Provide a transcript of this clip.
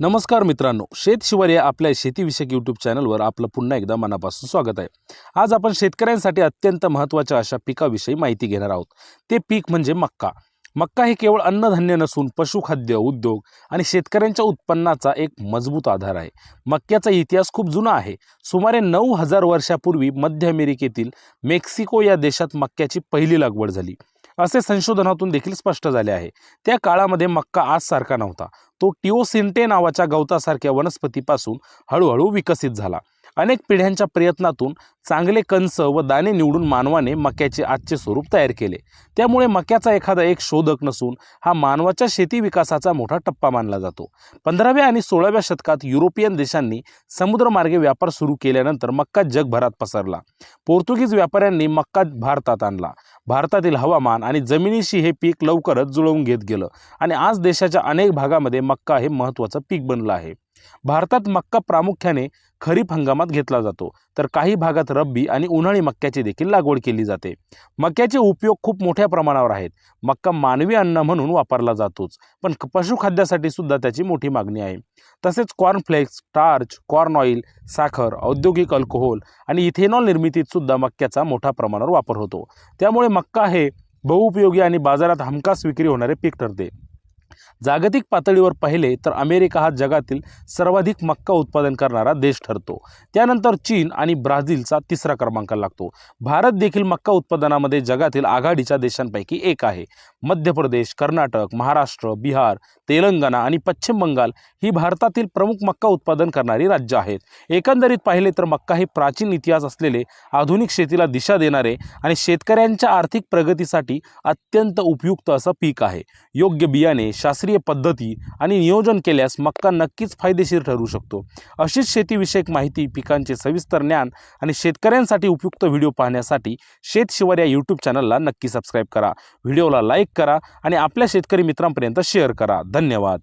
नमस्कार मित्रांनो शेत शिवार या आपल्या शेतीविषयक यूट्यूब चॅनलवर आपलं पुन्हा एकदा मनापासून स्वागत आहे. आज आपण शेतकऱ्यांसाठी अत्यंत महत्त्वाच्या अशा पिकाविषयी माहिती घेणार आहोत. ते पीक म्हणजे मक्का. मक्का हे केवळ अन्नधान्य नसून पशुखाद्य उद्योग आणि शेतकऱ्यांच्या उत्पन्नाचा एक मजबूत आधार आहे. मक्याचा इतिहास खूप जुना आहे. सुमारे नऊ हजार वर्षापूर्वी मध्य अमेरिकेतील मेक्सिको या देशात मक्याची पहिली लागवड झाली. असे संशोधनातून देखील स्पष्ट झाले आहे. त्या काळामध्ये मक्का आजसारखा नव्हता. तो टिओसिंटे नावाच्या गवतासारख्या वनस्पतीपासून हळूहळू विकसित झाला. अनेक पिढ्यांच्या प्रयत्नातून चांगले कंस व दाणे निवडून मानवाने मक्याचे आजचे स्वरूप तयार केले. त्यामुळे मक्याचा एखादा एक शोधक नसून हा मानवाच्या शेती विकासाचा मोठा टप्पा मानला जातो. पंधराव्या आणि सोळाव्या शतकात युरोपियन देशांनी समुद्रमार्गे व्यापार सुरू केल्यानंतर मक्का जगभरात पसरला. पोर्तुगीज व्यापाऱ्यांनी मक्का भारतात आणला. भारतातील हवामान आणि जमिनीशी हे पीक लवकरच जुळवून घेत गेलं. आणि आज देशाच्या अनेक भागामध्ये मक्का हे महत्त्वाचं पीक बनलं आहे. भारतात मक्का प्रामुख्याने खरीप हंगामात घेतला जातो तर काही भागात रब्बी आणि उन्हाळी मक्याची देखील लागवड केली जाते. मक्याचे उपयोग खूप मोठ्या प्रमाणावर आहेत. मक्का मानवी अन्न म्हणून वापरला जातोच पण पशुखाद्यासाठी सुद्धा त्याची मोठी मागणी आहे. तसेच कॉर्नफ्लेक्स टार्च कॉर्न ऑइल साखर औद्योगिक अल्कोहोल आणि इथेनॉल निर्मितीत सुद्धा मक्याचा मोठ्या प्रमाणावर वापर होतो. त्यामुळे मक्का हे बहुउपयोगी आणि बाजारात हमखास विक्री होणारे पीक ठरते. जागतिक पातळीवर पाहिले तर अमेरिका हा जगातील सर्वाधिक मक्का उत्पादन करणारा देश ठरतो. त्यानंतर चीन आणि ब्राझीलचा तिसरा क्रमांक लागतो. भारत देखील मक्का उत्पादनामध्ये जगातील आघाडीच्या देशांपैकी एक आहे. मध्य प्रदेश कर्नाटक महाराष्ट्र बिहार तेलंगणा आणि पश्चिम बंगाल ही भारतातील प्रमुख मक्का उत्पादन करणारी राज्य आहेत. एकंदरीत पाहिले तर मक्का हे प्राचीन इतिहास असलेले आधुनिक शेतीला दिशा देणारे आणि शेतकऱ्यांच्या आर्थिक प्रगतीसाठी अत्यंत उपयुक्त असं पीक आहे. योग्य बियाणे शास्त्रीय पद्धती आणि नियोजन केल्यास मक्का नक्कीच फायदेशीर ठरू शकतो. अशीच शेतीविषयक माहिती पिकांचे सविस्तर ज्ञान आणि शेतकऱ्यांसाठी उपयुक्त व्हिडिओ पाहण्यासाठी शेतशिवार या यूट्यूब चॅनलला नक्की सबस्क्राईब करा. व्हिडिओला लाईक करा आणि आपल्या शेतकरी मित्रांपर्यंत शेअर करा. धन्यवाद.